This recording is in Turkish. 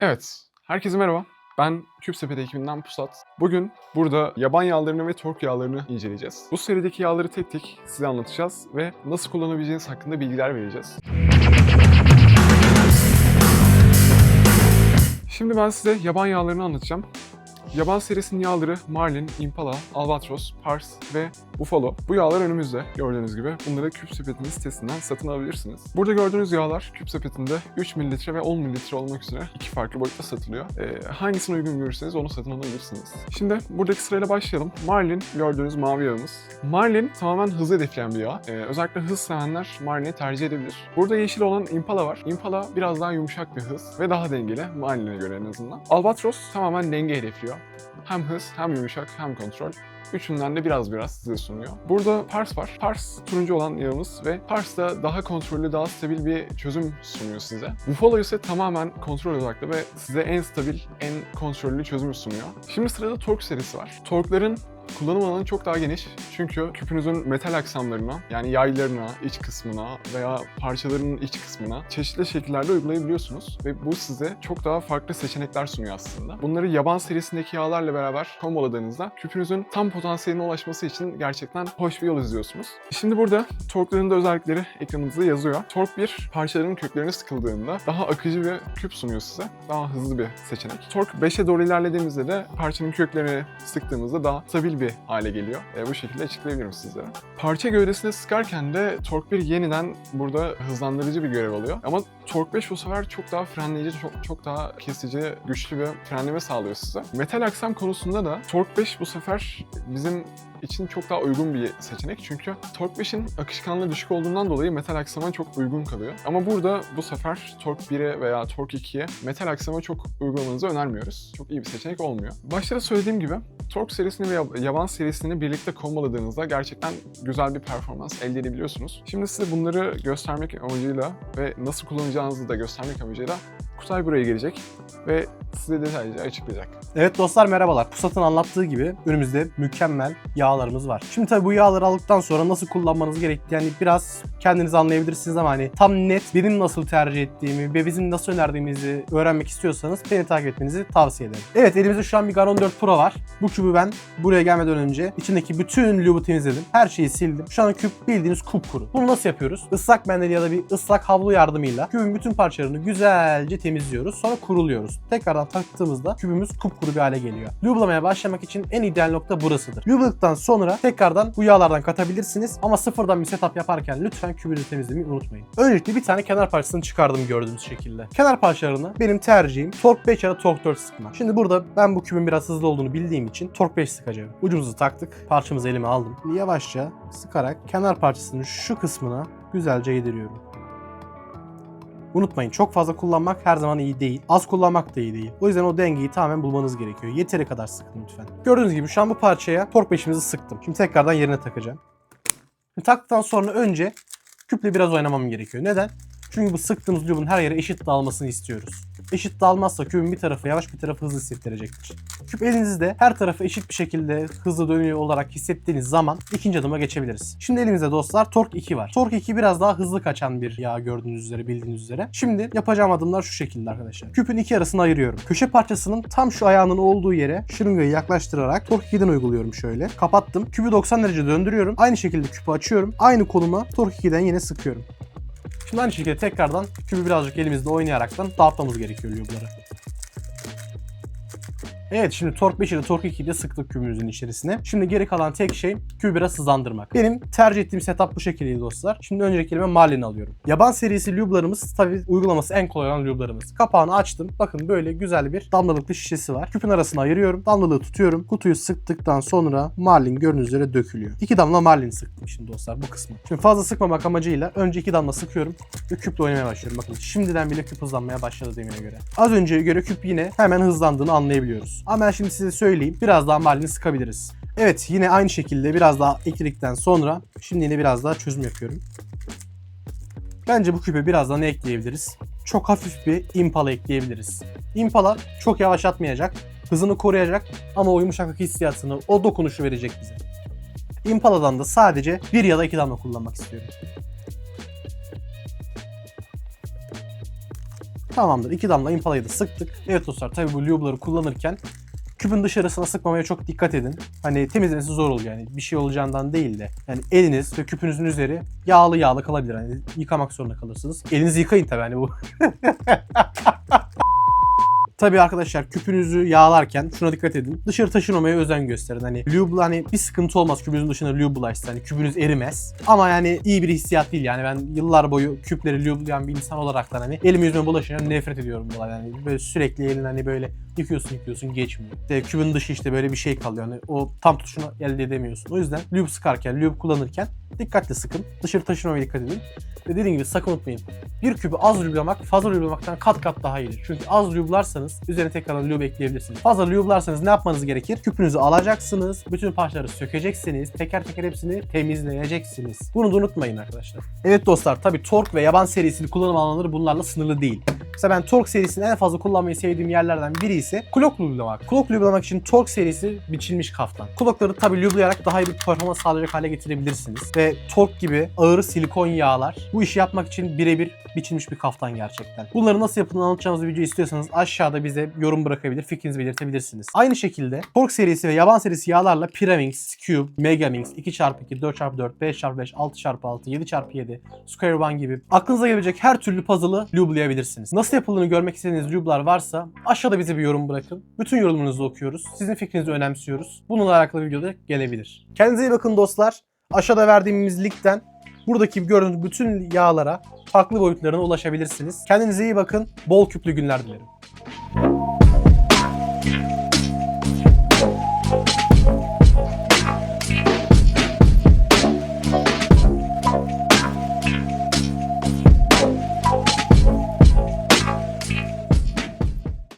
Evet, herkese merhaba. Ben Küpsepet ekibinden Pusat. Bugün burada yaban yağlarını ve tork yağlarını inceleyeceğiz. Bu serideki yağları tek tek size anlatacağız ve nasıl kullanabileceğiniz hakkında bilgiler vereceğiz. Şimdi ben size yaban yağlarını anlatacağım. Yaban serisinin yağları Marlin, Impala, Albatros, Pars ve Buffalo. Bu yağlar önümüzde gördüğünüz gibi. Bunları Küp Sepeti'nin sitesinden satın alabilirsiniz. Burada gördüğünüz yağlar Küp Sepeti'nde 3 mililitre ve 10 mililitre olmak üzere iki farklı boyutta satılıyor. Ee, hangisini uygun görürseniz onu satın alabilirsiniz. Şimdi buradaki sırayla başlayalım. Marlin gördüğünüz mavi yağımız. Marlin tamamen hızı hedefleyen bir yağ. Ee, özellikle hız sevenler Marlin'i tercih edebilir. Burada yeşil olan Impala var. Impala biraz daha yumuşak bir hız ve daha dengeli Marlin'e göre en azından. Albatros tamamen denge hedefliyor. Hem hız, hem yumuşak, hem kontrol. Üçünden de biraz biraz size sunuyor. Burada Pars var. Pars turuncu olan yağımız ve Pars da daha kontrollü, daha stabil bir çözüm sunuyor size. Buffalo ise tamamen kontrol odaklı ve size en stabil, en kontrollü çözümü sunuyor. Şimdi sırada Torque serisi var. Torkların Kullanım alanı çok daha geniş. Çünkü küpünüzün metal aksamlarına, yani yaylarına, iç kısmına veya parçalarının iç kısmına çeşitli şekillerde uygulayabiliyorsunuz. Ve bu size çok daha farklı seçenekler sunuyor aslında. Bunları yaban serisindeki yağlarla beraber komboladığınızda küpünüzün tam potansiyeline ulaşması için gerçekten hoş bir yol izliyorsunuz. Şimdi burada torkların da özellikleri ekranınızda yazıyor. Tork 1, parçaların köklerine sıkıldığında daha akıcı bir küp sunuyor size. Daha hızlı bir seçenek. Tork 5'e doğru ilerlediğimizde de parçanın köklerini sıktığımızda daha stabil bir hale geliyor. E, bu şekilde açıklayabilirim sizlere. Parça gövdesine sıkarken de Torque 1 yeniden burada hızlandırıcı bir görev alıyor. Ama Torque 5 bu sefer çok daha frenleyici, çok, çok daha kesici, güçlü bir frenleme sağlıyor size. Metal aksam konusunda da Torque 5 bu sefer bizim için çok daha uygun bir seçenek. Çünkü Torque 5'in akışkanlığı düşük olduğundan dolayı metal aksama çok uygun kalıyor. Ama burada bu sefer Torque 1'e veya Torque 2'ye metal aksama çok uygulamanızı önermiyoruz. Çok iyi bir seçenek olmuyor. Başta da söylediğim gibi Torque serisini ve yaban serisini birlikte komboladığınızda gerçekten güzel bir performans elde edebiliyorsunuz. Şimdi size bunları göstermek amacıyla ve nasıl kullanacağınızı da göstermek amacıyla Kutay buraya gelecek ve size detaylıca açıklayacak. Evet dostlar merhabalar. Pusat'ın anlattığı gibi önümüzde mükemmel yağlarımız var. Şimdi tabii bu yağları aldıktan sonra nasıl kullanmanız gerektiği yani biraz kendiniz anlayabilirsiniz ama hani tam net benim nasıl tercih ettiğimi ve bizim nasıl önerdiğimizi öğrenmek istiyorsanız beni takip etmenizi tavsiye ederim. Evet elimizde şu an bir Garon 4 Pro var. Bu kübü ben buraya gelmeden önce içindeki bütün lübü temizledim. Her şeyi sildim. Şu an küp bildiğiniz kupkuru. Bunu nasıl yapıyoruz? Islak mendil ya da bir ıslak havlu yardımıyla kübün bütün parçalarını güzelce temizliyoruz. Sonra kuruluyoruz. Tekrardan taktığımızda kübümüz kupkuru bir hale geliyor. Lüblamaya başlamak için en ideal nokta burasıdır. Lübladıktan sonra tekrardan bu yağlardan katabilirsiniz ama sıfırdan bir setup yaparken lütfen kübünüzü temizlemeyi unutmayın. Öncelikle bir tane kenar parçasını çıkardım gördüğünüz şekilde. Kenar parçalarını benim tercihim Torque 5 ya da Torque 4 sıkma. Şimdi burada ben bu kübün biraz hızlı olduğunu bildiğim için Torque 5 sıkacağım. Ucumuzu taktık. Parçamızı elime aldım. Yavaşça sıkarak kenar parçasının şu kısmına güzelce yediriyorum. Unutmayın çok fazla kullanmak her zaman iyi değil. Az kullanmak da iyi değil. O yüzden o dengeyi tamamen bulmanız gerekiyor. Yeteri kadar sıkın lütfen. Gördüğünüz gibi şu an bu parçaya tork 5'imizi sıktım. Şimdi tekrardan yerine takacağım. Taktıktan sonra önce küple biraz oynamam gerekiyor. Neden? Çünkü bu sıktığımız lübün her yere eşit dağılmasını istiyoruz. Eşit dağılmazsa küpün bir tarafı yavaş bir tarafı hızlı hissettirecektir. Küp elinizde her tarafı eşit bir şekilde hızlı dönüyor olarak hissettiğiniz zaman ikinci adıma geçebiliriz. Şimdi elimizde dostlar Torque 2 var. Torque 2 biraz daha hızlı kaçan bir yağ gördüğünüz üzere bildiğiniz üzere. Şimdi yapacağım adımlar şu şekilde arkadaşlar. Küpün iki arasını ayırıyorum. Köşe parçasının tam şu ayağının olduğu yere şırıngayı yaklaştırarak Torque 2'den uyguluyorum şöyle. Kapattım. Küpü 90 derece döndürüyorum. Aynı şekilde küpü açıyorum. Aynı koluma Torque 2'den yine sıkıyorum. Şimdi aynı şekilde tekrardan kübü birazcık elimizde oynayaraktan dağıtmamız gerekiyor lübları. Evet şimdi Torque 5 ile Torque 2'yi de sıktık kübümüzün içerisine. Şimdi geri kalan tek şey kübü biraz hızlandırmak. Benim tercih ettiğim setup bu şekildeydi dostlar. Şimdi öncelikle elime Marlin alıyorum. Yaban serisi lüblarımız tabi uygulaması en kolay olan lüblarımız. Kapağını açtım. Bakın böyle güzel bir damlalıklı şişesi var. Küpün arasına ayırıyorum. Damlalığı tutuyorum. Kutuyu sıktıktan sonra Marlin gördüğünüz üzere dökülüyor. İki damla Marlin sıktım şimdi dostlar bu kısmı. Şimdi fazla sıkmamak amacıyla önce iki damla sıkıyorum ve küple oynamaya başlıyorum. Bakın şimdiden bile küp hızlanmaya başladı demine göre. Az önceye göre küp yine hemen hızlandığını anlayabiliyoruz. Ama ben şimdi size söyleyeyim. Biraz daha Marlin'i sıkabiliriz. Evet yine aynı şekilde biraz daha ekledikten sonra şimdi yine biraz daha çözüm yapıyorum. Bence bu küpe biraz daha ne ekleyebiliriz? Çok hafif bir Impala ekleyebiliriz. Impala çok yavaşlatmayacak, hızını koruyacak ama o yumuşaklık hissiyatını, o dokunuşu verecek bize. Impala'dan da sadece bir ya da iki damla kullanmak istiyorum. Tamamdır. İki damla Impala'yı da sıktık. Evet dostlar tabii bu lube'ları kullanırken küpün dışarısına sıkmamaya çok dikkat edin. Hani temizlemesi zor oluyor yani bir şey olacağından değil de. Yani eliniz ve küpünüzün üzeri yağlı yağlı kalabilir. Hani yıkamak zorunda kalırsınız. Elinizi yıkayın tabii hani bu. Tabii arkadaşlar küpünüzü yağlarken şuna dikkat edin. Dışarı taşınmamaya özen gösterin. Hani lube hani bir sıkıntı olmaz küpünüzün dışına lube bulaşsa. Hani küpünüz erimez. Ama yani iyi bir hissiyat değil yani. Ben yıllar boyu küpleri lubelayan bir insan olaraktan hani elime yüzüme bulaşınca nefret ediyorum bu. Yani böyle sürekli elin hani böyle yıkıyorsun yıkıyorsun geçmiyor. İşte küpün dışı işte böyle bir şey kalıyor. Hani o tam tutuşunu elde edemiyorsun. O yüzden lube sıkarken, lube kullanırken dikkatli sıkın. Dışarı taşınmamaya dikkat edin. Ve dediğim gibi sakın unutmayın. Bir küpü az lubelamak fazla lubelamaktan kat kat daha iyidir. Çünkü az lubelarsanız üzerine tekrardan lube ekleyebilirsiniz. Fazla lubelarsanız ne yapmanız gerekir? Küpünüzü alacaksınız, bütün parçaları sökeceksiniz, teker teker hepsini temizleyeceksiniz. Bunu da unutmayın arkadaşlar. Evet dostlar tabi Torque ve Yaban serisinin kullanım alanları bunlarla sınırlı değil. Mesela ben Torque serisini en fazla kullanmayı sevdiğim yerlerden biri ise kulok lubelamak. Kulok lubelamak için Torque serisi biçilmiş kaftan. Kulokları tabi lubelayarak daha iyi bir performans sağlayacak hale getirebilirsiniz. Ve Torque gibi ağır silikon yağlar bu işi yapmak için birebir biçilmiş bir kaftan gerçekten. Bunları nasıl yapıldığını anlatacağımız video istiyorsanız aşağıda bize yorum bırakabilir, fikrinizi belirtebilirsiniz. Aynı şekilde Torque serisi ve Yaban serisi yağlarla Pyraminx, Cube, Megamix, 2x2, 4x4, 5x5, 6x6, 7x7, Square One gibi aklınıza gelebilecek her türlü puzzle'ı lubelayabilirsiniz. Nasıl yapıldığını görmek istediğiniz lube'lar varsa aşağıda bize bir yorum bırakın. Bütün yorumlarınızı okuyoruz. Sizin fikrinizi önemsiyoruz. Bununla alakalı bir video da gelebilir. Kendinize iyi bakın dostlar. Aşağıda verdiğimiz linkten buradaki gördüğünüz bütün yağlara farklı boyutlarına ulaşabilirsiniz. Kendinize iyi bakın. Bol küplü günler dilerim.